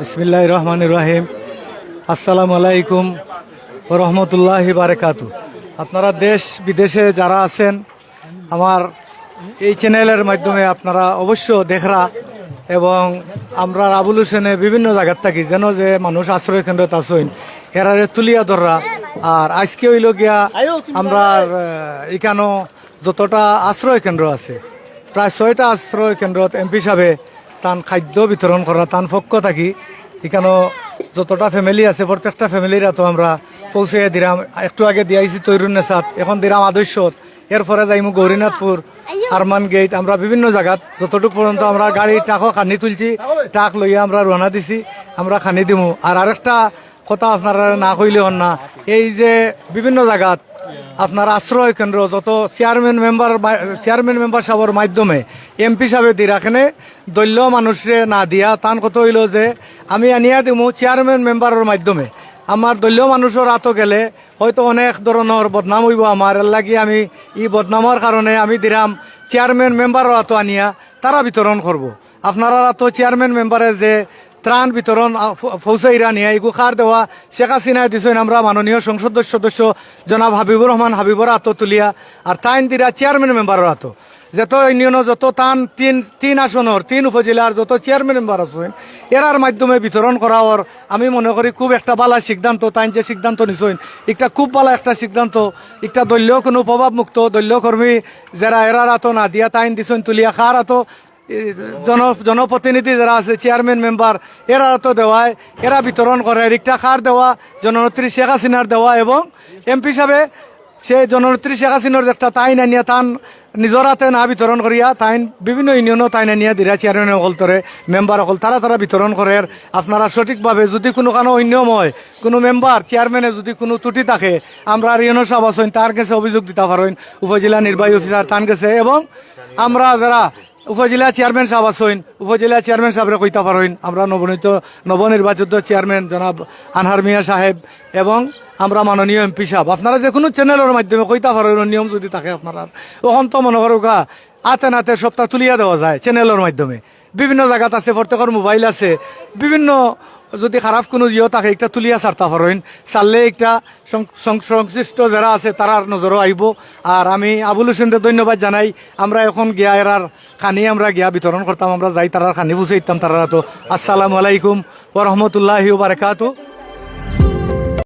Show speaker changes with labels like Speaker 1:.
Speaker 1: বিসমিল্লাহ রহমান রাহিম। আসসালামু আলাইকুম ও রহমতুল্লাহ বারেকাতু আপনারা দেশ বিদেশে যারা আছেন, আমার এই চ্যানেলের মাধ্যমে আপনারা অবশ্য দেখরা এবং আমরা আবুল হোসেনে বিভিন্ন জায়গার থাকি, যেন যে মানুষ আশ্রয় কেন্দ্রত আসইন এরারে তুলিয়া ধররা। আর আজকে হইল গিয়া আমরা এখানেও যতটা আশ্রয় কেন্দ্র আছে, প্রায় ছয়টা আশ্রয় কেন্দ্রত এমপি সাহেবে তান খাদ্য বিতরণ করা, তান পক্ষ থাকি। এখানেও যতটা ফ্যামিলি আছে, প্রত্যেকটা ফ্যামিলির তো আমরা পৌঁছে দিলাম একটু আগে দিয়াইছি তৈরুন্নেসাত এখন দিলাম আদর্শত এরপরে যাইমু গৌরীনাথপুর, আরমান গেট। আমরা বিভিন্ন জায়গাত যতটুকু পর্যন্ত আমরা গাড়ি টাকও খানি তুলছি টাক লইয়া আমরা রওনা দিছি, আমরা খানি দিমু। আর আরেকটা কথা আপনারা না কইলে হন না, এই যে বিভিন্ন জায়গাত আপনার আশ্রয় কেন্দ্র, যত চেয়ারম্যান মেম্বার চেয়ারম্যান মেম্বার সাহেবের মাধ্যমে এমপি সাহেব দি রাখেনে, দলীয় মানুষরে না দিয়া তান কত হইল যে, আমি আনিয়া দিমু চেয়ারম্যান মেম্বারের মাধ্যমে। আমার দলীয় মানুষের আত গেলে, হয়তো অনেক ধরনের বদনাম হইব আমার লাগি আমি ই বদনামর কারণে আমি দিলাম চেয়ারম্যান মেম্বারের আতো আনিয়া তারা বিতরণ করব। আপনারা তো চেয়ারম্যান মেম্বারে যে ত্রাণ বিতরণ ফৌসা ইরানিয়া এগু দেওয়া শেখ হাসিনা দিছেন আমরা মাননীয় সংসদ সদস্য জনাব হাবিবুর রহমান হাবিবর আত তুলিয়া, আর তাইন দিরা চেয়ারম্যান মেম্বারের আত যত ইউনিয়ন, যত তান, তিন তিন আসনের, তিন উপজেলার যত চেয়ারম্যান মেম্বার আছেন, এরার মাধ্যমে বিতরণ করা ওর আমি মনে করি খুব একটা বালা সিদ্ধান্ত, তাইন যে সিদ্ধান্ত নিছেন, একটা খুব ভালো একটা সিদ্ধান্ত, একটা দলীয় কোনো প্রভাবমুক্ত দলীয় কর্মী যারা এরার আত না দিয়া তাইন দিছেন, তুলিয়া খার আত জন, জনপ্রতিনিধি যারা আছে চেয়ারম্যান মেম্বার এরা তো দেওয়ায়, এরা বিতরণ করে, রিক্তা খার দেওয়া, জননেত্রী শেখ হাসিনার দেওয়া এবং এমপি সাহেবে সে জননেত্রী শেখ হাসিনার একটা তাইন আনিয়া তান নিজর হাতে না বিতরণ করিয়া তাইন বিভিন্ন ইউনিয়নও তাইন আনিয়া অকল তরে মেম্বার অকল, তারা তারা বিতরণ করে। আপনারা সঠিকভাবে যদি কোনো কানো অন্যম হয় কোনো মেম্বার চেয়ারম্যানে যদি কোনো ত্রুটি থাকে, আমরা আর ইউনিয়ন সভা তার কাছে অভিযোগ দিতে পারেন উপজেলা নির্বাহী অফিসার তার কাছে এবং আমরা যারা উপজেলা চেয়ারম্যান সাহেব আসইন উপজেলা চেয়ারম্যান সাহেবরে কইতে পারেন, আমরা নবনীত, নবনির্বাচিত চেয়ারম্যান জনাব আনহার মিয়া সাহেব এবং আমরা মাননীয় এমপি সাহেব। আপনারা যে কোনো চ্যানেলের মাধ্যমে কইতে পারেন নিয়ম যদি থাকে আপনারা ওখান তো মনে করো গা আতে নাতে সপ্তাহ তুলিয়া দেওয়া যায় চ্যানেলের মাধ্যমে। বিভিন্ন জায়গাত আছে, প্রত্যেকের মোবাইল আছে। বিভিন্ন যদি খারাপ কোনো ইয়ে থাকে, একটা তুলিয়া সারতা পারেন চাললে একটা সংশ্লিষ্ট যারা আছে তারার নজরও আইব আর আমি আবুল হোসেনকে ধন্যবাদ জানাই, আমরা এখন গিয়া এরার খানি আমরা গিয়া বিতরণ করতাম, আমরা যাই তারার খানি বুঝে দিতাম তারা তো আসসালামু আলাইকুম ওরহমতুল্লাহ বারাকাতু